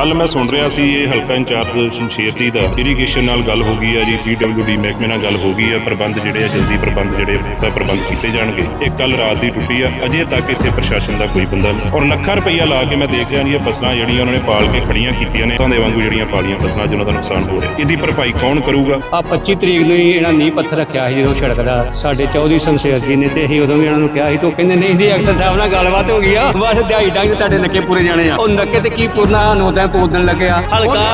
ਕੱਲ ਮੈਂ ਸੁਣ ਰਿਹਾ ਸੀ, ਇਹ ਹਲਕਾ ਇੰਚਾਰਜ ਸ਼ਮਸ਼ੇਰ ਜੀ ਦਾ ਇਰੀਗੇਸ਼ਨ ਨਾਲ ਗੱਲ ਹੋ ਗਈ ਆ ਜੀ ਪੀਡਬਲਯੂਡੀ ਮਹਿਕਮੇ ਨਾਲ ਗੱਲ ਹੋ ਗਈ ਹੈ, ਪ੍ਰਬੰਧ ਜਿਹੜੇ ਆ, ਜਲਦੀ ਪ੍ਰਬੰਧ ਜਿਹੜੇ ਪੁਖਤਾ ਪ੍ਰਬੰਧ ਕੀਤੇ ਜਾਣਗੇ। ਇਹ ਕੱਲ ਰਾਤ ਦੀ ਟੁੱਟੀ ਆ, ਅਜੇ ਤੱਕ ਇੱਥੇ ਪ੍ਰਸ਼ਾਸਨ ਦਾ ਕੋਈ ਬੰਦਾ ਨਹੀਂ। ਔਰ ਲੱਖਾਂ ਰੁਪਈਆ ਲਾ ਕੇ ਮੈਂ ਦੇਖ ਰਿਹਾ ਜੀ, ਇਹ ਫਸਲਾਂ ਜਿਹੜੀਆਂ ਉਹਨਾਂ ਨੇ ਪਾਲ ਕੇ ਖੜੀਆਂ ਕੀਤੀਆਂ ਨੇ ਤਾਂ ਦੇ ਵਾਂਗੂ ਜਿਹੜੀਆਂ ਪਾਲੀਆਂ ਫਸਲਾਂ ਜਿਹਨਾਂ ਦਾ ਨੁਕਸਾਨ ਹੋ ਰਿਹਾ। ਇਹਦੀ ਭਰਪਾਈ ਕੌਣ ਕਰੂਗਾ? ਆ 25 ਤਰੀਕ ਨੂੰ ਹੀ ਇਹਨਾਂ ਨੀਂਹ ਪੱਥਰ ਰੱਖਿਆ ਸੀ, ਜਦੋਂ ਸੜਕ ਦਾ, ਸਾਡੇ ਚੌਧਰੀ ਸ਼ਮਸ਼ੇਰ ਜੀ ਨੇ ਤੇ ਅਸੀਂ ਉਦੋਂ ਵੀ ਇਹਨਾਂ ਨੂੰ ਕਿਹਾ ਸੀ, ਤੋਂ ਕਹਿੰਦੇ, ਨਹੀਂ ਜੀ ਅਕਸਰ ਸਾਹਿਬ ਨਾਲ ਗੱਲਬਾਤ ਹੋ ਗਈ ਆ। ਬਸ ਦਿਹਾੜੀ ਡੰਗ ਤੁਹਾਡੇ ਨੱਕੇ ਪੂਰੇ ਜਾਣੇ ਆ। ਉਹ ਨੱਕੇ ਤੇ ਕੀ ਪੂਰਨਾ ਨੋਦਾਂ ਪੋਦਣ ਲੱਗਿਆ ਹਲਕਾ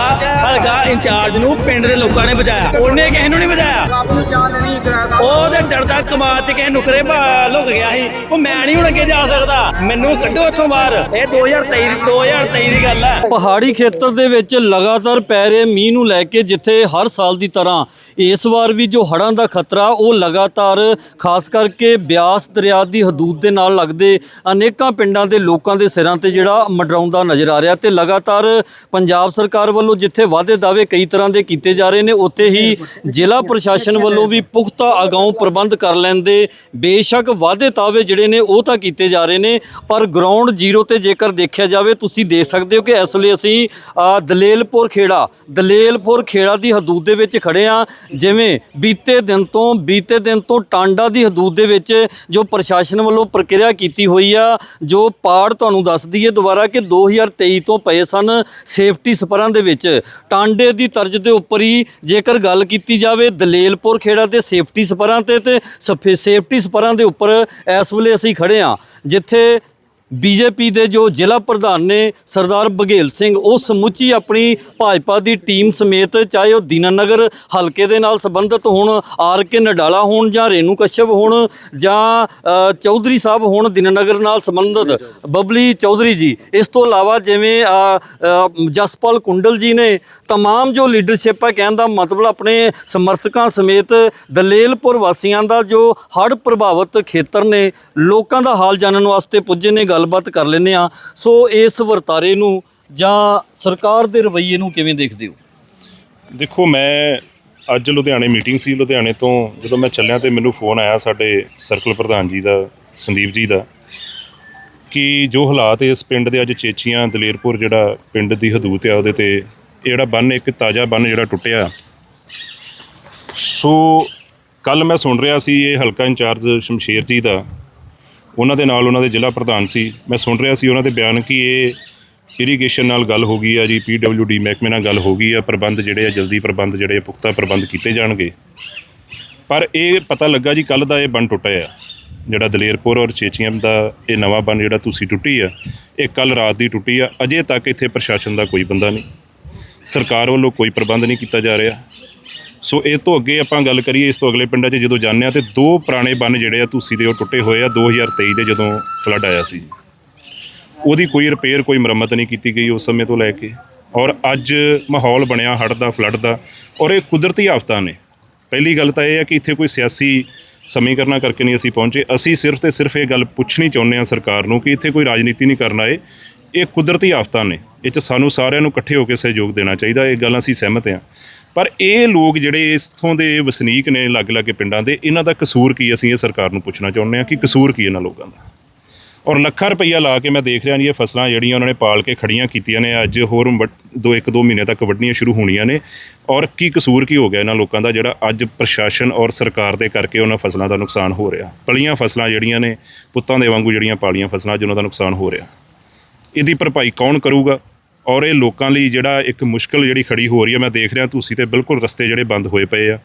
ਹਲਕਾ ਇੰਚਾਰਜ ਨੂੰ ਪਿੰਡ ਦੇ ਲੋਕਾਂ ਨੇ ਬਚਾਇਆ। ਉਹਨੇ ਕਿਸੇ ਨੂੰ ਨਹੀਂ ਬਚਾਇਆ। ਰੱਬ ਨੂੰ ਜਾਣ ਨਹੀਂ ਕਰਾਇਆ ਉਹ ਤੇ ਡਰਦਾ ਕਮਾਦ ਚ ਨੁਕਰੇ ਭਾ- ਲੁਕ ਗਿਆ ਸੀ। ਉਹ ਮੈਂ ਨਹੀਂ ਹੁਣ ਅੱਗੇ ਜਾ ਸਕਦਾ। ਮੈਨੂੰ ਕੱਢੋ ਇੱਥੋਂ ਬਾਹਰ। ਇਹ 2023 2023 ਦੀ ਗੱਲ ਹੈ ਪਹਾੜੀ ਖੇਤਰ ਦੇ ਵਿੱਚ ਲਗਾਤਾਰ ਪੈ ਰਹੇ ਮੀਂਹ ਨੂੰ ਲੈ ਕੇ ਜਿੱਥੇ ਹਰ ਸਾਲ ਦੀ ਤਰ੍ਹਾਂ ਇਸ ਵਾਰ ਵੀ ਜੋ ਹੜ੍ਹਾਂ ਦਾ ਖਤਰਾ, ਉਹ ਲਗਾਤਾਰ ਖਾਸ ਕਰਕੇ ਬਿਆਸ ਦਰਿਆ ਦੀ ਹਦੂਦ ਦੇ ਨਾਲ ਲੱਗਦੇ ਅਨੇਕਾਂ ਪਿੰਡਾਂ ਦੇ ਲੋਕਾਂ ਦੇ ਸਿਰਾਂ ਤੇ ਜਿਹੜਾ ਮਡਰਾਉਂਦਾ ਨਜ਼ਰ ਆ ਰਿਹਾ ਤੇ ਲਗਾਤਾਰ ਪੰਜਾਬ ਸਰਕਾਰ ਵੱਲੋਂ ਜਿੱਥੇ ਵਾਅਦੇ ਦਾਅਵੇ ਕਈ ਤਰ੍ਹਾਂ ਦੇ ਕੀਤੇ ਜਾ ਰਹੇ ਨੇ, ਉੱਥੇ ਹੀ ਜ਼ਿਲ੍ਹਾ ਪ੍ਰਸ਼ਾਸਨ ਵੱਲੋਂ ਵੀ ਪੁਖਤਾ ਅਗਾਉਂ ਪ੍ਰਬੰਧ ਕਰ ਲੈਂਦੇ, ਬੇਸ਼ੱਕ ਵਾਅਦੇ ਦਾਅਵੇ ਜਿਹੜੇ ਨੇ ਉਹ ਤਾਂ ਕੀਤੇ ਜਾ ਰਹੇ ਨੇ, ਪਰ ਗਰਾਊਂਡ ਜ਼ੀਰੋ ਤੇ ਜੇਕਰ ਦੇਖਿਆ ਜਾਵੇ, ਤੁਸੀਂ ਦੇਖ ਸਕਦੇ ਹੋ ਕਿ ਇਸ ਵੇਲੇ ਅਸੀਂ ਦਲੇਲਪੁਰ ਖੇੜਾ ਦਲੇਲਪੁਰ ਖੇੜਾ ਦੀ ਹਦੂਦ ਦੇ ਵਿੱਚ ਖੜੇ ਆ ਜਿਵੇਂ ਬੀਤੇ ਦਿਨ ਤੋਂ, ਬੀਤੇ ਦਿਨ ਤੋਂ ਟਾਂਡਾ ਦੀ ਹਦੂਦ ਦੇ ਵਿੱਚ ਜੋ ਪ੍ਰਸ਼ਾਸਨ ਵੱਲੋਂ ਪ੍ਰਕਿਰਿਆ ਕੀਤੀ ਹੋਈ ਆ, ਜੋ ਪਾੜ ਤੁਹਾਨੂੰ ਦੱਸ ਦਈਏ ਦੁਬਾਰਾ ਕਿ 2023 ਤੋਂ ਪਏ ਸਨ ਸੇਫਟੀ ਸਪਰਾਂ ਦੇ ਵਿੱਚ। ਟਾਂਡੇ ਦੀ ਤਰਜ਼ ਦੇ ਉੱਪਰ ਹੀ ਜੇਕਰ ਗੱਲ ਕੀਤੀ ਜਾਵੇ, ਦਲੇਲਪੁਰ ਖੇੜਾ ਦੇ ਸੇਫਟੀ ਸਪਰਾਂ ਤੇ ਤੇ ਸੇਫਟੀ ਸਪਰਾਂ ਦੇ ਉੱਪਰ ਇਸ ਵੇਲੇ ਅਸੀਂ ਖੜੇ ਆ ਜਿੱਥੇ ਬੀਜੇਪੀ ਦੇ ਜੋ ਜ਼ਿਲ੍ਹਾ ਪ੍ਰਧਾਨ ਨੇ ਸਰਦਾਰ ਬਘੇਲ ਸਿੰਘ ਉਹ ਸਮੁੱਚੀ ਆਪਣੀ ਭਾਜਪਾ ਦੀ ਟੀਮ ਸਮੇਤ ਚਾਹੇ ਉਹ ਦੀਨਾਨਗਰ ਹਲਕੇ ਦੇ ਨਾਲ ਸੰਬੰਧਿਤ ਹੋਣ ਆਰ ਕੇ ਨਡਾਲਾ ਹੋਣ ਜਾਂ ਰੇਨੂ ਕਸ਼ਯਪ ਹੋਣ ਜਾਂ ਅ, ਚੌਧਰੀ ਸਾਹਿਬ ਹੋਣ ਦੀਨਾਨਗਰ ਨਾਲ ਸੰਬੰਧਿਤ ਬਬਲੀ ਚੌਧਰੀ ਜੀ ਇਸ ਤੋਂ ਇਲਾਵਾ ਜਿਵੇਂ ਅ, ਅ, ਜਸਪਾਲ ਕੁੰਡਲ ਜੀ ਨੇ तमाम ਜੋ ਲੀਡਰਸ਼ਿਪ ਹੈ ਕਹਿਣ ਦਾ ਮਤਲਬ ਆਪਣੇ ਸਮਰਥਕਾਂ ਸਮੇਤ ਦਲੇਲਪੁਰ ਵਾਸੀਆਂ ਦਾ ਜੋ ਹੜ੍ਹ ਪ੍ਰਭਾਵਿਤ ਖੇਤਰ ਨੇ ਲੋਕਾਂ ਦਾ ਹਾਲ ਜਾਣਨ ਵਾਸਤੇ ਪੁੱਜੇ ਨੇ ਗੱਲਬਾਤ ਕਰ ਲੈਂਦੇ ਆ ਸੋ ਇਸ ਵਰਤਾਰੇ ਨੂੰ ਜਾਂ ਸਰਕਾਰ ਦੇ ਰਵੱਈਏ ਨੂੰ ਕਿਵੇਂ ਦੇਖਦੇ ਹੋ? ਦੇਖੋ, ਮੈਂ ਅੱਜ ਲੁਧਿਆਣੇ ਮੀਟਿੰਗ ਸੀ। ਲੁਧਿਆਣੇ ਤੋਂ ਜਦੋਂ ਮੈਂ ਚੱਲਿਆ ਤੇ ਮੈਨੂੰ ਫੋਨ ਆਇਆ ਸਾਡੇ ਸਰਕਲ ਪ੍ਰਧਾਨ ਜੀ ਦਾ, ਸੰਦੀਪ ਜੀ ਦਾ, ਕਿ ਜੋ ਹਾਲਾਤ ਇਸ ਪਿੰਡ ਦੇ ਅੱਜ ਚੇਚੀਆਂ, ਦਲੇਰਪੁਰ ਜਿਹੜਾ ਪਿੰਡ ਦੀ ਹਦੂਦ ਆ ਉਹਦੇ ਤੇ ਇਹ ਜਿਹੜਾ ਬੰਨ, ਇੱਕ ਤਾਜ਼ਾ ਬੰਨ ਜਿਹੜਾ ਟੁੱਟਿਆ। ਸੋ ਕੱਲ ਮੈਂ ਸੁਣ ਰਿਹਾ ਸੀ, ਇਹ ਹਲਕਾ ਇੰਚਾਰਜ ਸ਼ਮਸ਼ੇਰ ਜੀ ਦਾ ਉਹਨਾਂ ਦੇ ਨਾਲ ਉਹਨਾਂ ਦੇ ਜ਼ਿਲ੍ਹਾ ਪ੍ਰਧਾਨ ਸੀ। ਮੈਂ ਸੁਣ ਰਿਹਾ ਸੀ ਉਹਨਾਂ ਦੇ ਬਿਆਨ ਕਿ ਇਹ ਇਰੀਗੇਸ਼ਨ ਨਾਲ ਗੱਲ ਹੋ ਗਈ ਆ ਜੀ ਪੀਡਬਲਯੂਡੀ ਮਹਿਕਮੇ ਨਾਲ ਗੱਲ ਹੋ ਗਈ ਆ, ਪ੍ਰਬੰਧ ਜਿਹੜੇ ਆ, ਜਲਦੀ ਪ੍ਰਬੰਧ ਜਿਹੜੇ ਆ, ਪੁਖਤਾ ਪ੍ਰਬੰਧ ਕੀਤੇ ਜਾਣਗੇ। ਪਰ ਇਹ ਪਤਾ ਲੱਗਾ ਜੀ ਕੱਲ ਦਾ ਇਹ ਬੰਨ ਟੁੱਟਿਆ ਆ, ਜਿਹੜਾ ਦਲੇਰਪੁਰ ਔਰ ਚੇਚੀਆਂ ਦਾ ਇਹ ਨਵਾਂ ਬੰਨ ਜਿਹੜਾ ਤੁਸੀਂ ਟੁੱਟੀ ਆ, ਇਹ ਕੱਲ ਰਾਤ ਦੀ ਟੁੱਟੀ ਆ, ਅਜੇ ਤੱਕ ਇੱਥੇ ਪ੍ਰਸ਼ਾਸਨ ਦਾ ਕੋਈ ਬੰਦਾ ਨਹੀਂ। ਸਰਕਾਰ ਵੱਲੋਂ ਕੋਈ ਪ੍ਰਬੰਧ ਨਹੀਂ ਕੀਤਾ ਜਾ ਰਿਹਾ। ਸੋ ਇਹ ਤੋਂ ਅੱਗੇ ਆਪਾਂ ਗੱਲ ਕਰੀਏ ਇਸ ਤੋਂ ਅਗਲੇ ਪਿੰਡਾਂ 'ਚ ਜਦੋਂ ਜਾਂਦੇ ਆ ਤੇ ਦੋ ਪੁਰਾਣੇ ਬੰਨ ਜਿਹੜੇ ਆ ਤੁਸੀਂ ਦੇ ਉਹ ਟੁੱਟੇ ਹੋਏ ਆ 2023 ਦੇ ਜਦੋਂ ਫਲੱਡ ਆਇਆ ਸੀ। ਉਹਦੀ ਕੋਈ ਰਿਪੇਅਰ ਕੋਈ ਮੁਰੰਮਤ ਨਹੀਂ ਕੀਤੀ ਗਈ ਉਸ ਸਮੇਂ ਤੋਂ ਲੈ ਕੇ। ਔਰ ਅੱਜ ਮਾਹੌਲ ਬਣਿਆ ਹੜ੍ਹ ਦਾ, ਫਲੱਡ ਦਾ। ਔਰ ਇਹ ਕੁਦਰਤੀ ਆਫਤਾਂ ਨੇ। ਪਹਿਲੀ ਗੱਲ ਤਾਂ ਇਹ ਹੈ ਕਿ ਇੱਥੇ ਕੋਈ ਸਿਆਸੀ ਸਮੀਕਰਨਾਂ ਕਰਕੇ ਨਹੀਂ ਅਸੀਂ ਪਹੁੰਚੇ। ਅਸੀਂ ਸਿਰਫ ਤੇ ਸਿਰਫ ਇਹ ਗੱਲ ਪੁੱਛਣੀ ਚਾਹੁੰਦੇ ਹਾਂ ਸਰਕਾਰ ਨੂੰ ਕਿ ਇੱਥੇ ਕੋਈ ਰਾਜਨੀਤੀ ਨਹੀਂ ਕਰਨ ਆਏ। ਇਹ ਕੁਦਰਤੀ ਆਫਤਾਂ ਨੇ। ਇਹ 'ਚ ਸਾਨੂੰ ਸਾਰਿਆਂ ਨੂੰ ਇਕੱਠੇ ਹੋ ਕੇ ਸਹਿਯੋਗ ਦੇਣਾ ਚਾਹੀਦਾ। ਇਹ ਗੱਲ ਅਸੀਂ ਸਹਿਮਤ ਹਾਂ। ਪਰ ਇਹ ਲੋਕ ਜਿਹੜੇ ਇਥੋਂ ਦੇ ਵਸਨੀਕ ਨੇ ਅਲੱਗ-ਅਲੱਗ ਪਿੰਡਾਂ ਦੇ, ਇਹਨਾਂ ਦਾ ਕਸੂਰ ਕੀ ਅਸੀਂ ਇਹ ਸਰਕਾਰ ਨੂੰ ਪੁੱਛਣਾ ਚਾਹੁੰਦੇ ਹਾਂ ਕਿ ਕਸੂਰ ਕੀ ਇਹਨਾਂ ਲੋਕਾਂ ਦਾ? ਔਰ ਲੱਖਾਂ ਰੁਪਈਆ ਲਾ ਕੇ ਮੈਂ ਦੇਖ ਰਿਹਾ ਜੀ ਇਹ ਫਸਲਾਂ ਜਿਹੜੀਆਂ ਉਹਨਾਂ ਨੇ ਪਾਲ ਕੇ ਖੜੀਆਂ ਕੀਤੀਆਂ ਨੇ, ਅੱਜ ਹੋਰ ਵੱਡ- ਦੋ ਇੱਕ ਦੋ ਮਹੀਨੇ ਤੱਕ ਵੱਢਣੀਆਂ ਸ਼ੁਰੂ ਹੋਣੀਆਂ ਨੇ। ਔਰ ਕੀ ਕਸੂਰ ਕੀ ਹੋ ਗਿਆ ਇਹਨਾਂ ਲੋਕਾਂ ਦਾ ਜਿਹੜਾ ਅੱਜ ਪ੍ਰਸ਼ਾਸਨ ਔਰ ਸਰਕਾਰ ਦੇ ਕਰਕੇ ਉਹਨਾਂ ਫਸਲਾਂ ਦਾ ਨੁਕਸਾਨ ਹੋ ਰਿਹਾ? ਪਲੀਆਂ ਫਸਲਾਂ ਜਿਹੜੀਆਂ ਨੇ, ਪੁੱਤਾਂ ਦੇ ਵਾਂਗੂ ਜਿਹੜੀਆਂ ਪਾਲੀਆਂ ਫਸਲਾਂ, ਅੱਜ ਉਹਨਾਂ ਦਾ ਨੁਕਸਾਨ ਹੋ ਰਿਹਾ। ਇਹਦੀ ਭਰਪਾਈ ਕੌਣ ਕਰੂਗਾ? ਔਰ ਇਹ ਲੋਕਾਂ ਲਈ ਜਿਹੜਾ ਇੱਕ ਮੁਸ਼ਕਲ ਜਿਹੜੀ ਖੜੀ ਹੋ ਰਹੀ ਹੈ, ਮੈਂ ਦੇਖ ਰਿਹਾ ਤੁਸੀਂ ਤੇ ਬਿਲਕੁਲ ਰਸਤੇ ਜਿਹੜੇ ਬੰਦ ਹੋਏ ਪਏ ਆ।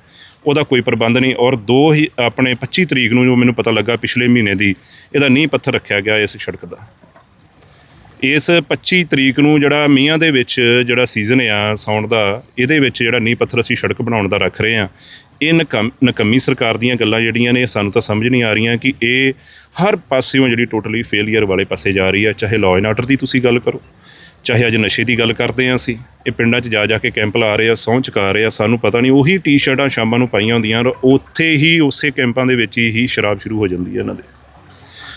ਉਹਦਾ ਕੋਈ ਪ੍ਰਬੰਧ ਨਹੀਂ ਔਰ ਦੋ ਹੀ ਆਪਣੇ 25 ਤਰੀਕ ਨੂੰ ਜੋ ਮੈਨੂੰ ਪਤਾ ਲੱਗਾ ਪਿਛਲੇ ਮਹੀਨੇ ਦੀ, ਇਹਦਾ ਨੀਂਹ ਪੱਥਰ ਰੱਖਿਆ ਗਿਆ ਇਸ ਸੜਕ ਦਾ। ਇਸ 25 ਤਰੀਕ ਨੂੰ ਜਿਹੜਾ ਮੀਆਂ ਦੇ ਵਿੱਚ ਜਿਹੜਾ ਸੀਜ਼ਨ ਆ, ਸਾਉਣ ਦਾ, ਇਹਦੇ ਵਿੱਚ ਜਿਹੜਾ ਨੀਂਹ ਪੱਥਰ ਅਸੀਂ ਸੜਕ ਬਣਾਉਣ ਦਾ ਰੱਖ ਰਹੇ ਆ ਇਹ ਨਕਮ, ਨਕਮੀ ਸਰਕਾਰ ਦੀਆਂ ਗੱਲਾਂ ਜਿਹੜੀਆਂ ਨੇ ਇਹ ਸਾਨੂੰ ਤਾਂ ਸਮਝ ਨਹੀਂ ਆ ਰਹੀਆਂ ਕਿ ਇਹ ਹਰ ਪਾਸਿਓਂ ਜਿਹੜੀ ਟੋਟਲੀ ਫੇਲਿਅਰ ਵਾਲੇ ਪਾਸੇ ਜਾ ਰਹੀ ਹੈ, ਚਾਹੇ ਲਾਅ ਐਂਡ ਆਰਡਰ ਦੀ ਤੁਸੀਂ ਗੱਲ ਕਰੋ। ਚਾਹੇ ਅੱਜ ਨਸ਼ੇ ਦੀ ਗੱਲ ਕਰਦੇ ਹਾਂ ਅਸੀਂ, ਇਹ ਪਿੰਡਾਂ 'ਚ ਜਾ ਜਾ ਕੇ ਕੈਂਪ ਲਾ ਰਹੇ ਆ, ਸਹੁੰ ਚੁਕਾ ਰਹੇ ਆ, ਸਾਨੂੰ ਪਤਾ ਨਹੀਂ, ਉਹੀ ਟੀ-ਸ਼ਰਟਾਂ ਸ਼ਾਮਾਂ ਨੂੰ ਪਾਈਆਂ ਹੁੰਦੀਆਂ ਔਰ ਉੱਥੇ ਹੀ ਉਸੇ ਕੈਂਪਾਂ ਦੇ ਵਿੱਚ ਹੀ ਸ਼ਰਾਬ ਸ਼ੁਰੂ ਹੋ ਜਾਂਦੀ ਹੈ ਇਹਨਾਂ ਦੇ।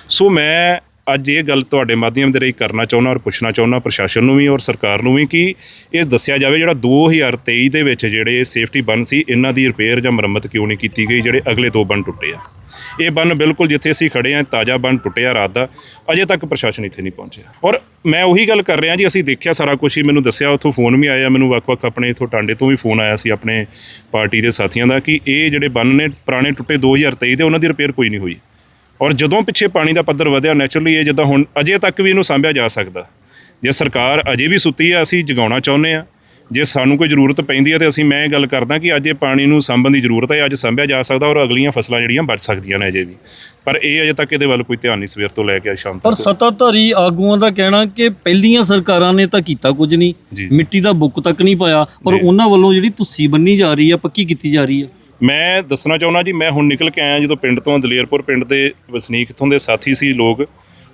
ਸੋ ਮੈਂ ਅੱਜ ਇਹ ਗੱਲ ਤੁਹਾਡੇ ਮਾਧਿਅਮ ਦੇ ਰਾਹੀਂ ਕਰਨਾ ਚਾਹੁੰਦਾ ਔਰ ਪੁੱਛਣਾ ਚਾਹੁੰਦਾ, ਪ੍ਰਸ਼ਾਸਨ ਨੂੰ ਵੀ ਔਰ ਸਰਕਾਰ ਨੂੰ ਵੀ, ਕਿ ਇਹ ਦੱਸਿਆ ਜਾਵੇ ਜਿਹੜਾ 2023 ਦੇ ਵਿੱਚ ਜਿਹੜੇ ਸੇਫਟੀ ਬੰਨ ਸੀ, ਇਹਨਾਂ ਦੀ ਰਿਪੇਅਰ ਜਾਂ ਮੁਰੰਮਤ ਕਿਉਂ ਨਹੀਂ ਕੀਤੀ ਗਈ, ਜਿਹੜੇ ਅਗਲੇ ਦੋ ਬੰਨ ਟੁੱਟੇ ਆ। ਇਹ ਬੰਨ ਬਿਲਕੁਲ ਜਿੱਥੇ ਅਸੀਂ ਖੜੇ ਆ ਤਾਜ਼ਾ ਬੰਨ ਟੁੱਟਿਆ ਰਾਤ ਦਾ। ਅਜੇ ਤੱਕ ਪ੍ਰਸ਼ਾਸਨ ਇੱਥੇ ਨਹੀਂ ਪਹੁੰਚਿਆ। ਔਰ ਮੈਂ ਉਹੀ ਗੱਲ ਕਰ ਰਿਹਾ ਜੀ, ਅਸੀਂ ਦੇਖਿਆ ਸਾਰਾ ਕੁਝ ਹੀ, ਮੈਨੂੰ ਦੱਸਿਆ ਉੱਥੋਂ ਫੋਨ ਵੀ ਆਇਆ, ਮੈਨੂੰ ਵੱਖ-ਵੱਖ ਆਪਣੇ ਇੱਥੋਂ ਟਾਂਡੇ ਤੋਂ ਵੀ ਫੋਨ ਆਇਆ ਸੀ ਆਪਣੇ ਪਾਰਟੀ ਦੇ ਸਾਥੀਆਂ ਦਾ ਕਿ ਇਹ ਜਿਹੜੇ ਬੰਨ ਨੇ ਪੁਰਾਣੇ ਟੁੱਟੇ 2023 ਦੇ, ਉਹਨਾਂ ਦੀ ਰਿਪੇਅਰ ਕੋਈ ਨਹੀਂ ਹੋਈ। ਔਰ ਜਦੋਂ ਪਿੱਛੇ ਪਾਣੀ ਦਾ ਪੱਧਰ ਵਧਿਆ ਨੈਚੁਰਲੀ ਇਹ ਜਿੱਦਾਂ ਹੁਣ ਅਜੇ ਤੱਕ ਵੀ ਇਹਨੂੰ ਸਾਂਭਿਆ ਜਾ ਸਕਦਾ। ਜੇ ਸਰਕਾਰ ਅਜੇ ਵੀ ਸੁੱਤੀ ਆ ਅਸੀਂ ਜਗਾਉਣਾ ਚਾਹੁੰਦੇ ਆ ਜੇ ਸਾਨੂੰ ਕੋਈ ਜ਼ਰੂਰਤ ਪੈਂਦੀ ਹੈ ਤੇ ਅਸੀਂ ਮੈਂ ਇਹ ਗੱਲ ਕਰਦਾ ਕਿ ਅੱਜ ਇਹ ਪਾਣੀ ਨੂੰ ਸਾਂਭਣ ਦੀ ਜ਼ਰੂਰਤ ਹੈ ਅੱਜ ਸਾਂਭਿਆ ਜਾ ਸਕਦਾ ਔਰ ਅਗਲੀਆਂ ਫਸਲਾਂ ਜਿਹੜੀਆਂ ਬਚ ਸਕਦੀਆਂ ਨੇ ਅਜੇ ਵੀ ਪਰ ਇਹ ਅਜੇ ਤੱਕ ਇਹਦੇ ਵੱਲ ਕੋਈ ਧਿਆਨ ਨਹੀਂ ਸਵੇਰ ਤੋਂ ਲੈ ਕੇ ਸ਼ਾਮ ਪਰ ਤੱਕ ਸੱਤਾਧਾਰੀ ਆਗੂਆਂ ਦਾ ਕਹਿਣਾ ਕਿ ਪਹਿਲੀਆਂ ਸਰਕਾਰਾਂ ਨੇ ਤਾਂ ਕੀਤਾ ਕੁਝ ਨਹੀਂ। ਮਿੱਟੀ ਦਾ ਬੁੱਕ ਤੱਕ ਨਹੀਂ ਪਾਇਆ ਪਰ। ਉਹਨਾਂ ਵੱਲੋਂ ਜਿਹੜੀ ਤੁੱਸੀ ਬੰਨੀ ਜਾ ਰਹੀ ਆ ਪੱਕੀ ਕੀਤੀ ਜਾ ਰਹੀ ਆ ਮੈਂ ਦੱਸਣਾ ਚਾਹੁੰਦਾ ਜੀ ਮੈਂ ਹੁਣ ਨਿਕਲ ਕੇ ਆਇਆ ਜਦੋਂ ਪਿੰਡ ਤੋਂ ਦਲੇਰਪੁਰ ਪਿੰਡ ਦੇ ਵਸਨੀਕ ਇੱਥੋਂ ਦੇ ਸਾਥੀ ਸੀ ਲੋਕ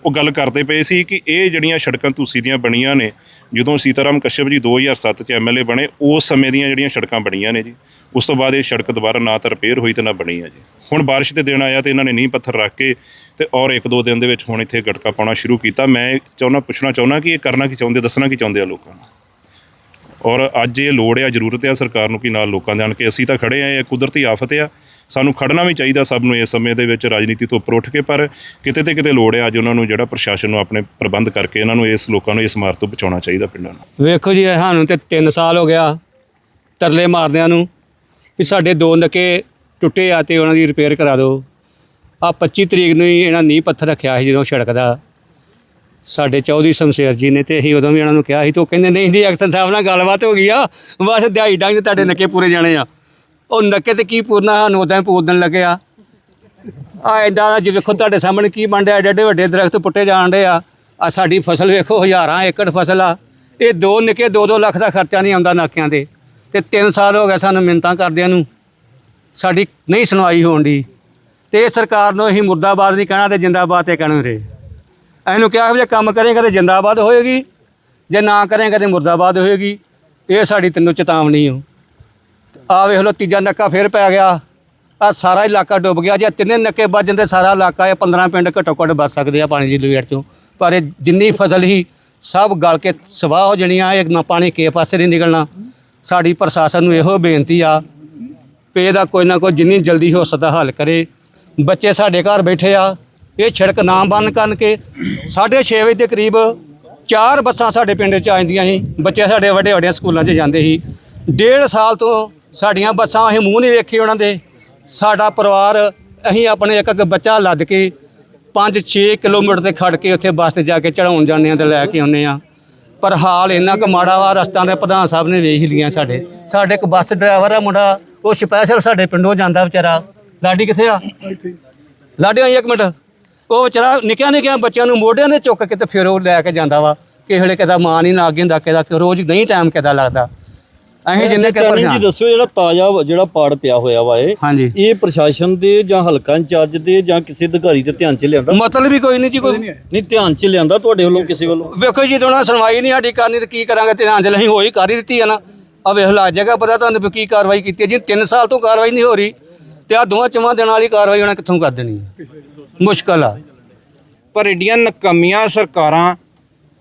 ਉਹ ਗੱਲ ਕਰਦੇ ਪਏ ਸੀ ਕਿ ਇਹ ਜਿਹੜੀਆਂ ਸੜਕਾਂ ਤੁਸੀਂ ਦੀਆਂ ਬਣੀਆਂ ਨੇ, ਜਦੋਂ ਸੀਤਾਰਾਮ ਕਸ਼ਯਪ ਜੀ 2007 ਚ ਐਮਐਲਏ ਬਣੇ, ਉਸ ਸਮੇਂ ਦੀਆਂ ਜਿਹੜੀਆਂ ਸੜਕਾਂ ਬਣੀਆਂ ਨੇ ਜੀ, ਉਸ ਤੋਂ ਬਾਅਦ ਇਹ ਸੜਕ ਦੁਬਾਰਾ ਨਾ ਤਾਂ ਰਿਪੇਅਰ ਹੋਈ ਤੇ ਨਾ ਬਣੀ ਹੈ ਜੀ। ਹੁਣ ਬਾਰਿਸ਼ ਦੇ ਦਿਨ ਆਇਆ ਤੇ ਇਹਨਾਂ ਨੇ ਨੀਂਹ ਪੱਥਰ ਰੱਖ ਕੇ ਤੇ ਔਰ ਇੱਕ ਦੋ ਦਿਨ ਦੇ ਵਿੱਚ ਹੁਣ ਇੱਥੇ ਗਟਕਾ ਪਾਉਣਾ ਸ਼ੁਰੂ ਕੀਤਾ। ਮੈਂ ਚਾਹੁੰਦਾ ਪੁੱਛਣਾ ਚਾਹੁੰਦਾ ਕਿ ਇਹ ਕਰਨਾ ਕੀ ਚਾਹੁੰਦੇ, ਦੱਸਣਾ ਕੀ ਚਾਹੁੰਦੇ ਆ ਲੋਕਾਂ ਨੂੰ? ਔਰ ਅੱਜ ਇਹ ਲੋੜ ਆ, ਜ਼ਰੂਰਤ ਆ ਸਰਕਾਰ ਨੂੰ ਕਿ ਨਾਲ ਲੋਕਾਂ ਦੇ ਆਣ ਕੇ ਅਸੀਂ ਤਾਂ ਖੜੇ ਆ, ਇਹ ਕੁਦਰਤੀ ਆਫਤ ਆ। ਸਾਨੂੰ ਖੜਨਾ ਵੀ ਚਾਹੀਦਾ ਸਭ ਨੂੰ ਇਸ ਸਮੇਂ ਦੇ ਵਿੱਚ ਰਾਜਨੀਤੀ ਤੋਂ ਉੱਪਰ ਉੱਠ ਕੇ, ਪਰ ਕਿਤੇ ਤੇ ਕਿਤੇ ਲੋੜ ਆ ਅੱਜ ਉਹਨਾਂ ਨੂੰ ਜਿਹੜਾ ਪ੍ਰਸ਼ਾਸਨ ਨੂੰ ਆਪਣੇ ਪ੍ਰਬੰਧ ਕਰਕੇ ਇਹਨਾਂ ਨੂੰ ਇਸ ਲੋਕਾਂ ਨੂੰ ਇਸ ਮਾਰ ਤੋਂ ਬਚਾਉਣਾ ਚਾਹੀਦਾ ਪਿੰਡਾਂ ਨੂੰ। ਵੇਖੋ ਜੀ ਸਾਨੂੰ ਤੇ 3 ਸਾਲ ਹੋ ਗਿਆ ਤਰਲੇ ਮਾਰਦਿਆਂ ਨੂੰ ਵੀ ਸਾਡੇ ਦੋ ਨੱਕੇ ਟੁੱਟੇ ਆ ਤੇ ਉਹਨਾਂ ਦੀ ਰਿਪੇਅਰ ਕਰਾ ਦਿਓ। ਆ 25 ਤਰੀਕ ਨੂੰ ਹੀ ਇਹਨਾਂ ਨੀਂਹ ਪੱਥਰ ਰੱਖਿਆ ਸੀ ਜਦੋਂ ਸੜਕ ਦਾ। ਸਾਡੇ ਚੌਧਰੀ ਸ਼ਮਸ਼ੇਰ ਜੀ ਨੇ ਤੇ ਅਸੀਂ ਉਦੋਂ ਵੀ ਇਹਨਾਂ ਨੂੰ ਕਿਹਾ ਸੀ, ਤੇ ਉਹ ਕਹਿੰਦੇ, ਨਹੀਂ ਜੀ ਅਕਸਰ ਸਾਹਿਬ ਨਾਲ ਗੱਲਬਾਤ ਹੋ ਗਈ ਆ। ਬਸ ਦਿਹਾਈ ਡੰਗ ਤੁਹਾਡੇ ਨੱਕੇ ਪੂਰੇ ਜਾਣੇ ਆ। ਉਹ ਨੱਕੇ ਤੇ ਕੀ ਪੂਰਨਾ, ਸਾਨੂੰ ਉਦਾਂ ਹੀ ਪੂਰਨ ਲੱਗਿਆ ਆ। ਐਡਾ ਜੇ ਵੇਖੋ ਤੁਹਾਡੇ ਸਾਹਮਣੇ ਕੀ ਬੰਡਿਆ ਐਡੇ ਐਡੇ ਵੱਡੇ ਦਰਖਤ ਪੁੱਟੇ ਜਾਣ ਡੇ ਆ। ਆ ਸਾਡੀ ਫਸਲ ਵੇਖੋ, ਹਜ਼ਾਰਾਂ ਏਕੜ ਫਸਲ ਆ। ਇਹ ਦੋ ਨਿੱਕੇ 2-2 ਲੱਖ ਦਾ ਖਰਚਾ ਨਹੀਂ ਆਉਂਦਾ ਨਾਕਿਆਂ ਤੇ। ਤੇ 3 ਸਾਲ ਹੋ ਗਏ ਸਾਨੂੰ ਮਿੰਤਾਂ ਕਰਦਿਆਂ ਨੂੰ। ਸਾਡੀ ਨਹੀਂ ਸੁਣਵਾਈ ਹੋਣ ਦੀ ਤੇ ਇਹ ਸਰਕਾਰ ਨੂੰ ਅਸੀਂ ਮੁਰਦਾਬਾਦ ਨਹੀਂ ਕਹਿਣਾ ਤੇ ਜਿੰਦਾਬਾਦ ਤੇ ਕਹਿਣਾ ਰੇ ਇਹਨੂੰ ਕਿਹਾ ਵੀ ਜੇ ਕੰਮ ਕਰੇਗਾ ਤੇ ਜਿੰਦਾਬਾਦ ਹੋਏਗੀ, ਜੇ ਨਾ ਕਰੇਗਾ ਤੇ ਮੁਰਦਾਬਾਦ ਹੋਏਗੀ। ਇਹ ਸਾਡੀ ਤੈਨੂੰ ਚੇਤਾਵਨੀ ਹੋ ਆ ਵੇਖ ਲਓ ਤੀਜਾ ਨੱਕਾ ਫੇਰ ਪੈ ਗਿਆ। ਆ ਸਾਰਾ ਇਲਾਕਾ ਡੁੱਬ ਗਿਆ। ਜੇ ਤਿੰਨੇ ਨੱਕੇ ਵੱਜ ਜਾਂਦੇ ਸਾਰਾ ਇਲਾਕਾ, ਇਹ 15 ਪਿੰਡ ਘੱਟੋ ਘੱਟ ਬਚ ਸਕਦੇ ਆ ਪਾਣੀ ਦੀ ਲਵੇਟ ਚੋਂ। ਪਰ ਇਹ ਜਿੰਨੀ ਫਸਲ ਹੀ ਸਭ ਗਲ ਕੇ ਸਵਾਹ ਹੋ ਜਣੀਆਂ ਇਹ ਨਾ ਪਾਣੀ ਕਿਸੇ ਪਾਸੇ ਨਹੀਂ ਨਿਕਲਣਾ। ਸਾਡੀ ਪ੍ਰਸ਼ਾਸਨ ਨੂੰ ਇਹੋ ਬੇਨਤੀ ਆ ਪੇ ਦਾ ਕੋਈ ਨਾ ਕੋਈ ਜਿੰਨੀ ਜਲਦੀ ਹੋ ਸਕਦਾ ਹੱਲ ਕਰੇ। ਬੱਚੇ ਸਾਡੇ ਘਰ ਬੈਠੇ ਆ, ਇਹ ਛਿੜਕ ਨਾ ਬੰਨ ਕਰਨ ਕੇ 6:30 ਵਜੇ ਦੇ ਕਰੀਬ ਚਾਰ ਬੱਸਾਂ ਸਾਡੇ ਪਿੰਡ 'ਚ ਆ ਜਾਂਦੀਆਂ ਸੀ। ਬੱਚੇ ਸਾਡੇ ਵੱਡੇ ਵੱਡੇ ਸਕੂਲਾਂ 'ਚ ਜਾਂਦੇ ਸੀ। ਡੇਢ ਸਾਲ ਤੋਂ ਸਾਡੀਆਂ ਬੱਸਾਂ ਅਸੀਂ ਮੂੰਹ ਨਹੀਂ ਵੇਖੀ ਉਹਨਾਂ ਦੇ। ਸਾਡਾ ਪਰਿਵਾਰ, ਅਸੀਂ ਆਪਣੇ ਇੱਕ ਇੱਕ ਬੱਚਾ ਲੱਦ ਕੇ 5-6 ਕਿਲੋਮੀਟਰ ਤੇ ਖੜ ਕੇ ਉੱਥੇ ਬੱਸ ਤੇ ਜਾ ਕੇ ਚੜਾਉਣ ਜਾਂਦੇ ਆ ਤੇ ਲੈ ਕੇ ਆਉਂਦੇ ਆ ਪਰ ਹਾਲ ਇੰਨਾ ਕੁ ਮਾੜਾ ਵਾ, ਰਸਤਾ ਦੇ ਪ੍ਰਧਾਨ ਸਾਹਿਬ ਨੇ ਵੇਖ ਹੀ ਲਿਆ ਸਾਡੇ। ਸਾਡੇ ਇੱਕ ਬੱਸ ਡਰਾਈਵਰ ਆ ਮੁੰਡਾ, ਉਹ ਸਪੈਸ਼ਲ ਸਾਡੇ ਪਿੰਡੋਂ ਜਾਂਦਾ ਵਿਚਾਰਾ। ਲਾਡੀ ਕਿੱਥੇ ਆ? ਲਾਡੀ ਆਈ ਇੱਕ ਮਿੰਟ। ਉਹ ਵਿਚਾਰਾ ਨਿੱਕਿਆਂ ਨਿੱਕਿਆਂ ਬੱਚਿਆਂ ਨੂੰ ਮੋਢਿਆਂ ਦੇ ਚੁੱਕ ਕੇ ਤੇ ਫਿਰ ਉਹ ਲੈ ਕੇ ਜਾਂਦਾ ਵਾ। ਕਿਸੇ ਵੇਲੇ ਕਿਦਾ ਮਾਂ ਨਹੀਂ ਲੱਗ ਜਾਂਦਾ ਕਿਦਾ ਰੋਜ਼ ਨਹੀਂ ਟਾਈਮ ਕਿਦਾ ਲੱਗਦਾ। ਅਸੀਂ ਜਿੰਨੇ ਕਿ ਜੀ ਪਰੇਸ਼ਾਨ। ਦੱਸਿਓ ਜਿਹੜਾ ਤਾਜ਼ਾ ਜਿਹੜਾ ਪਾੜ ਪਿਆ ਹੋਇਆ ਵਾ ਇਹ। ਹਾਂਜੀ। ਇਹ ਪ੍ਰਸ਼ਾਸਨ ਦੇ ਜਾਂ ਹਲਕਾ ਇੰਚਾਰਜ ਦੇ ਜਾਂ ਕਿਸੇ ਅਧਿਕਾਰੀ ਦੇ ਧਿਆਨ 'ਚ ਲਿਆਂਦਾ? ਮਤਲਬ ਵੀ ਕੋਈ ਨਹੀਂ ਜੀ ਕੋਈ ਨਹੀਂ ਧਿਆਨ 'ਚ ਲਿਆਂਦਾ ਤੁਹਾਡੇ ਵੱਲੋਂ ਕਿਸੇ ਵੱਲੋਂ? ਵੇਖੋ ਜੀ ਜਦੋਂ ਸੁਣਵਾਈ ਨਹੀਂ ਸਾਡੀ ਕਰਨੀ ਤੇ ਕੀ ਕਰਾਂਗੇ? ਤੇ ਅੰਜਲ ਅਸੀਂ ਹੋਈ ਕਰ ਹੀ ਦਿੱਤੀ ਆ ਨਾ। ਆ ਵੇਖ ਲਾ ਜਗ੍ਹਾ ਪਤਾ ਤੁਹਾਨੂੰ ਵੀ ਕੀ ਕਾਰਵਾਈ ਕੀਤੀ ਹੈ। ਜੀ 3 ਸਾਲ ਤੋਂ ਕਾਰਵਾਈ ਨਹੀਂ ਹੋ ਰਹੀ ਤੇ ਆ ਦੋਵਾਂ ਚਵਾਂ ਦਿਨਾਂ ਵਾਲੀ ਕਾਰਵਾਈ ਉਹਨਾਂ ਕਿੱਥੋਂ ਕਰ ਦੇਣੀ ਹੈ? ਮੁਸ਼ਕਲ ਆ। ਪਰ ਏਡੀਆਂ ਨਕਮੀਆਂ ਸਰਕਾਰਾਂ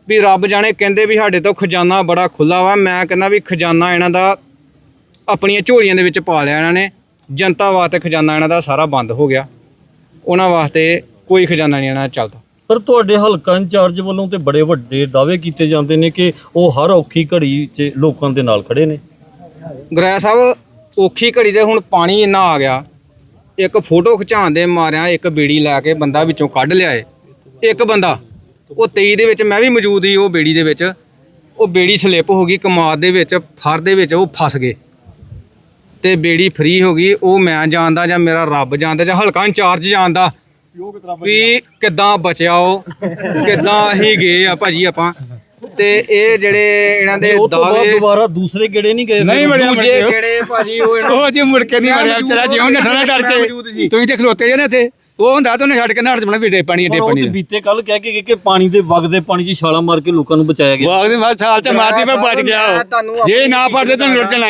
ਵੀ ਰੱਬ ਜਾਣੇ ਕਹਿੰਦੇ ਵੀ ਸਾਡੇ ਤੋਂ ਖਜ਼ਾਨਾ ਬੜਾ ਖੁੱਲਾ ਵਾ। ਮੈਂ ਕਹਿੰਦਾ ਵੀ ਖਜ਼ਾਨਾ ਇਹਨਾਂ ਦਾ ਆਪਣੀਆਂ ਝੋਲੀਆਂ ਦੇ ਵਿੱਚ ਪਾ ਲਿਆ ਇਹਨਾਂ ਨੇ। ਜਨਤਾ ਵਾਸਤੇ ਖਜ਼ਾਨਾ ਇਹਨਾਂ ਦਾ ਸਾਰਾ ਬੰਦ ਹੋ ਗਿਆ। ਉਹਨਾਂ ਵਾਸਤੇ ਕੋਈ ਖਜ਼ਾਨਾ ਨਹੀਂ ਇਹਨਾਂ ਦਾ ਚੱਲਦਾ। ਪਰ ਤੁਹਾਡੇ ਹਲਕਾ ਇੰਚਾਰਜ ਵੱਲੋਂ ਤੇ ਬੜੇ ਵੱਡੇ ਦਾਅਵੇ ਕੀਤੇ ਜਾਂਦੇ ਨੇ ਕਿ ਉਹ ਹਰ ਔਖੀ ਘੜੀ 'ਚ ਲੋਕਾਂ ਦੇ ਨਾਲ ਖੜੇ ਨੇ। ਗ੍ਰਹਿ ਸਾਹਿਬ ਔਖੀ ਘੜੀ ਦੇ ਹੁਣ ਪਾਣੀ ਇੰਨਾ ਆ ਗਿਆ। ਇੱਕ ਫੋਟੋ ਖਿਚਾਉਣ ਦੇ ਮਾਰਿਆ ਇੱਕ ਬੀੜੀ ਲੈ ਕੇ ਬੰਦਾ ਵਿੱਚੋਂ ਕੱਢ ਲਿਆਏ। ਇੱਕ ਬੰਦਾ। ਉਹ 23 ਦੇ ਵਿੱਚ ਮੈਂ ਵੀ ਮੌਜੂਦ ਸੀ ਉਹ ਬੇੜੀ ਦੇ ਵਿੱਚ। ਉਹ ਬੇੜੀ ਸਲਿੱਪ ਹੋ ਗਈ ਕਮਾਦ ਦੇ ਵਿੱਚ ਫਰ ਦੇ ਵਿੱਚ ਉਹ ਫਸ ਗਏ। ਤੇ ਬੇੜੀ ਫ੍ਰੀ ਹੋ ਗਈ ਉਹ ਮੈਂ ਜਾਣਦਾ ਜਾਂ ਮੇਰਾ ਰੱਬ ਜਾਣਦਾ ਜਾਂ ਹਲਕਾ ਇੰਚਾਰਜ ਜਾਣਦਾ ਵੀ ਕਿੱਦਾਂ ਬਚਿਆ ਉਹ ਕਿੱਦਾਂ ਅਸੀਂ ਗਏ ਆ ਭਾਜੀ ਆਪਾਂ। ਤੇ ਇਹ ਜਿਹੜੇ ਇਹਨਾਂ ਦੇ ਦਾਅਵੇ ਦੁਬਾਰਾ ਦੂਸਰੇ ਗੇੜੇ ਨਹੀਂ ਗਏ ਨਹੀਂ ਵੜਿਆ ਦੂਜੇ ਕਿਹੜੇ ਭਾਜੀ ਉਹ ਉਹ ਜੀ ਮੁੜ ਕੇ ਨਹੀਂ ਵੜਿਆ ਵਿਚਾਰਾ ਜਿਉਂ ਨਠਣਾ ਡਰ ਕੇ। ਤੁਸੀਂ ਤੇ ਖਲੋਤੇ ਜੇ ਨੇ ਇੱਥੇ। ਉਹ ਹੁੰਦਾ ਤਾਂ ਉਹਨੇ ਛੱਡ ਕੇ ਨਹਾੜ ਜਮਣਾ ਵੀ ਡੇ ਪਾਣੀ ਡੇ ਪਾਣੀ ਬੀਤੇ ਕੱਲ ਕਹਿ ਕੇ ਗਏ ਕਿ ਪਾਣੀ ਦੇ ਵਗਦੇ ਪਾਣੀ 'ਚ ਛਾਲਾਂ ਮਾਰ ਕੇ ਲੋਕਾਂ ਨੂੰ ਬਚਾਇਆ ਗਿਆ। ਵਾਗ ਦੇ ਮਾਰ ਸਾਲ ਤੇ ਮਾਰਦੀ ਮੈਂ ਬਚ ਗਿਆ ਜੇ ਨਾ ਫੜਦੇ ਤਾਂ ਲੁੱਟ ਦੱਸਦਾ।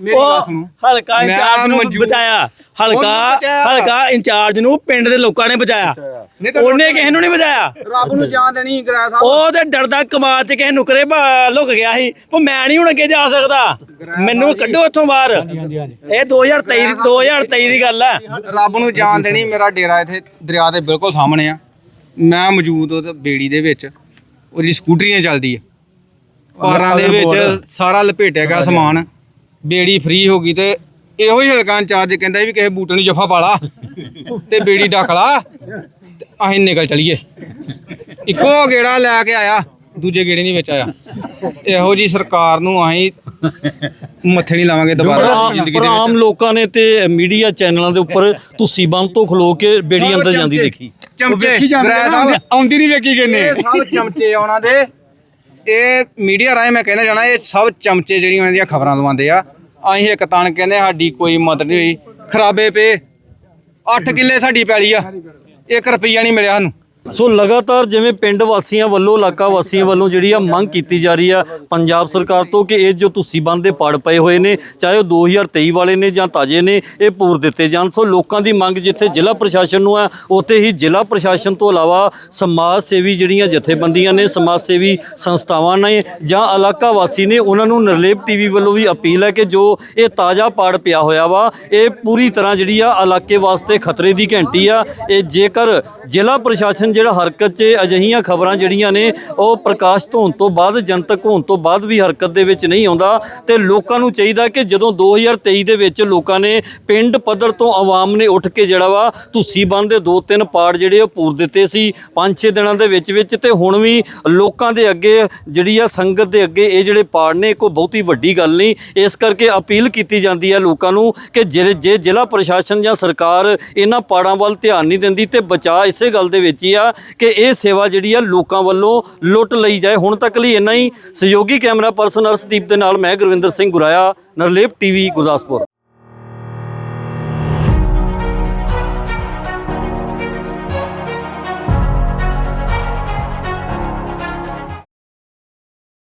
ਮੇਰੀ ਗੱਲ ਸੁਣੋ। ਹਲਕਾ ਇੰਚਾਰਜ ਨੂੰ ਬਚਾਇਆ। ਹਲਕਾ। ਹਲਕਾ ਇੰਚਾਰਜ ਨੂੰ ਪਿੰਡ ਦੇ ਲੋਕਾਂ ਨੇ ਬਚਾਇਆ। ਨਹੀਂ ਤਾਂ ਉਹਨੇ ਕਿਸੇ ਨੂੰ ਨਹੀਂ ਬਚਾਇਆ। ਰੱਬ ਨੂੰ ਜਾਣ ਦੇਣੀ ਗ੍ਰਹਿ ਸਾਹਿਬ। ਉਹ ਤੇ ਡਰਦਾ ਕਮਾਦ ਚ ਕਿਸੇ ਨੁਕਰੇ ਭਾ- ਲੁਕ ਗਿਆ ਸੀ। ਉਹ ਮੈਂ ਨਹੀਂ ਹੁਣ ਅੱਗੇ ਜਾ ਸਕਦਾ। ਮੈਨੂੰ ਕੱਢੋ ਇੱਥੋਂ ਬਾਹਰ। ਇਹ 2023 2023 ਦੀ ਗੱਲ ਹੈ ਰੱਬ ਨੂੰ ਜਾਣ ਦੇਣੀ ਮੇਰਾ ਡੇਰਾ ਇੱਥੇ ਦਰਿਆ ਦੇ ਬਿਲਕੁਲ ਸਾਹਮਣੇ ਆ। ਮੈਂ ਮੌਜੂਦ ਉਹ ਬੇੜੀ ਦੇ ਵਿੱਚ। ਉਹਦੀ ਸਕੂਟਰੀਆਂ ਚੱਲਦੀ ਆ। ਪਾਰਾਂ ਦੇ ਵਿੱਚ ਸਾਰਾ ਲਪੇਟਿਆ ਗਿਆ ਸਮਾਨ। ਬੇੜੀ ਫ੍ਰੀ ਹੋ ਗਈ ਤੇ ਇਹੋ ਹੀ ਹਲਕਾ ਇੰਚਾਰਜ ਕਹਿੰਦਾ ਵੀ ਕਿਸੇ ਬੂਟੇ ਨੂੰ ਜਫਾ ਪਾਲਾ ਤੇ ਬੇੜੀ ਡੱਕ ਲਾ ਤੇ ਅਸੀਂ ਨਿਕਲ ਚਲੀਏ। ਇੱਕੋ ਗੇੜਾ ਲੈ ਕੇ ਆਇਆ ਦੂਜੇ ਗੇੜੇ ਨਹੀਂ ਵਿੱਚ ਆਇਆ। ਇਹੋ ਜੀ ਸਰਕਾਰ ਨੂੰ ਅਸੀਂ ਮੱਥੇ ਨਹੀਂ ਲਾਵਾਂਗੇ ਦੁਬਾਰਾ ਆਮ- ਜ਼ਿੰਦਗੀ ਪਰ ਦੇ ਆਮ ਵਿੱਚ। ਲੋਕਾਂ ਨੇ ਤੇ ਮੀਡੀਆ ਚੈਨਲਾਂ ਦੇ ਉੱਪਰ ਤੁਸੀਂ ਬੰਦ ਤੋਂ ਖਲੋ ਕੇ ਬੇੜੀ ਅੰਦਰ ਜਾਂਦੀ ਦੇਖੀ। ਚਮਚੇ ਗ੍ਰਹਿ ਸਾਹਿਬ। ਆਉਂਦੀ ਨਹੀਂ ਵੇਖੀ ਕਿੰਨੇ ਇਹ ਸਭ ਚਮਚੇ ਉਹਨਾਂ ਦੇ। ਇਹ ਮੀਡੀਆ ਰਾਹੀਂ ਮੈਂ ਕਹਿਣਾ ਚਾਹਣਾ ਇਹ ਸਭ ਚਮਚੇ ਜਿਹੜੀਆਂ ਉਹਨਾਂ ਦੀਆਂ ਖਬਰਾਂ ਲਵਾਉਂਦੇ ਆ। ਅਸੀਂ ਇੱਕ ਤਣ ਕਹਿੰਦੇ ਸਾਡੀ ਕੋਈ ਮਦਦ ਨਹੀਂ ਹੋਈ। ਖਰਾਬੇ ਪਏ। 8 ਕਿੱਲੇ ਸਾਡੀ ਪੈਲੀ ਆ। 1 ਰੁਪਈਆ ਨਹੀਂ ਮਿਲਿਆ ਸਾਨੂੰ। ਸੋ ਲਗਾਤਾਰ ਜਿਵੇਂ ਪਿੰਡ ਵਾਸੀਆਂ ਵੱਲੋਂ, ਇਲਾਕਾ ਵਾਸੀਆਂ ਵੱਲੋਂ ਜਿਹੜੀ ਆ ਮੰਗ ਕੀਤੀ ਜਾ ਰਹੀ ਆ ਪੰਜਾਬ ਸਰਕਾਰ ਤੋਂ ਕਿ ਇਹ ਜੋ ਤੁਸੀਂ ਬੰਦ ਦੇ ਪੜ ਪਏ ਹੋਏ ਨੇ, ਚਾਹੇ ਉਹ 2023 ਵਾਲੇ ਨੇ ਜਾਂ ਤਾਜੇ ਨੇ, ਇਹ ਪੂਰ ਦਿੱਤੇ ਜਾਣ। ਸੋ ਲੋਕਾਂ ਦੀ ਮੰਗ ਜਿੱਥੇ ਜ਼ਿਲ੍ਹਾ ਪ੍ਰਸ਼ਾਸਨ ਨੂੰ ਆ, ਉੱਥੇ ਹੀ ਜ਼ਿਲ੍ਹਾ ਪ੍ਰਸ਼ਾਸਨ ਤੋਂ ਇਲਾਵਾ ਸਮਾਜ ਸੇਵੀ ਜਿਹੜੀਆਂ ਜਥੇਬੰਦੀਆਂ ਨੇ, ਸਮਾਜ ਸੇਵੀ ਸੰਸਥਾਵਾਂ ਨੇ ਜਾਂ ਇਲਾਕਾ ਵਾਸੀ ਨੇ, ਉਹਨਾਂ ਨੂੰ ਨਿਰਲੇਪ ਟੀਵੀ ਵੱਲੋਂ ਵੀ ਅਪੀਲ ਹੈ ਕਿ ਜੋ ਇਹ ਤਾਜ਼ਾ ਪਾੜ ਪਿਆ ਹੋਇਆ ਵਾ, ਇਹ ਪੂਰੀ ਤਰ੍ਹਾਂ ਜਿਹੜੀ ਆ ਇਲਾਕੇ ਵਾਸਤੇ ਖਤਰੇ ਦੀ ਘੰਟੀ ਆ। ਇਹ ਜੇਕਰ ਜ਼ਿਲ੍ਹਾ ਪ੍ਰਸ਼ਾਸਨ ਜਿਹੜਾ ਹਰਕਤ 'ਚ ਅਜਿਹੀਆਂ ਖਬਰਾਂ ਜਿਹੜੀਆਂ ਨੇ, ਉਹ ਪ੍ਰਕਾਸ਼ਿਤ ਹੋਣ ਤੋਂ ਬਾਅਦ, ਜਨਤਕ ਹੋਣ ਤੋਂ ਬਾਅਦ ਵੀ ਹਰਕਤ ਦੇ ਵਿੱਚ ਨਹੀਂ ਆਉਂਦਾ ਤੇ ਲੋਕਾਂ ਨੂੰ ਚਾਹੀਦਾ ਕਿ ਜਦੋਂ 2023 ਦੇ ਵਿੱਚ ਲੋਕਾਂ ਨੇ ਪਿੰਡ ਪੱਧਰ ਤੋਂ ਆਵਾਮ ਨੇ ਉੱਠ ਕੇ ਜਿਹੜਾ ਵਾ ਤੁਸੀਂ ਬੰਦ ਦੇ ਦੋ ਤਿੰਨ ਪਾੜ ਜਿਹੜੇ ਉਹ ਪੂਰ ਦਿੱਤੇ ਸੀ 5-6 ਦਿਨਾਂ ਦੇ ਵਿੱਚ ਵਿੱਚ ਤੇ ਹੁਣ ਵੀ ਲੋਕਾਂ ਦੇ ਅੱਗੇ ਜਿਹੜੀ ਆ ਸੰਗਤ ਦੇ ਅੱਗੇ ਇਹ ਜਿਹੜੇ ਪਾੜ ਨੇ ਕੋਈ ਬਹੁਤੀ ਵੱਡੀ ਗੱਲ ਨਹੀਂ। ਇਸ ਕਰਕੇ ਅਪੀਲ ਕੀਤੀ ਜਾਂਦੀ ਹੈ ਲੋਕਾਂ ਨੂੰ ਕਿ ਜੇ ਜ਼ਿਲ੍ਹਾ ਪ੍ਰਸ਼ਾਸਨ ਜਾਂ ਸਰਕਾਰ ਇਹਨਾਂ ਪਾੜਾਂ ਵੱਲ ਧਿਆਨ ਨਹੀਂ ਦਿੰਦੀ ਤੇ ਬਚਾ ਇਸੇ ਗੱਲ ਦੇ ਵਿੱਚ ਹੀ ਆ ਆ ਕਿ ਇਹ ਸੇਵਾ ਜਿਹੜੀ ਆ ਲੋਕਾਂ ਵੱਲੋਂ ਲੁੱਟ ਲਈ ਜਾਏ। ਹੁਣ ਤੱਕ ਲਈ ਇੰਨਾ ਹੀ। ਸਹਿਯੋਗੀ ਕੈਮਰਾ ਪਰਸਨ ਅਰਸ਼ਦੀਪ ਦੇ ਨਾਲ ਮੈਂ ਗੁਰਵਿੰਦਰ ਸਿੰਘ ਗੁਰਾਇਆ, ਨਰਲੇਪ ਟੀਵੀ ਗੁਰਦਾਸਪੁਰ।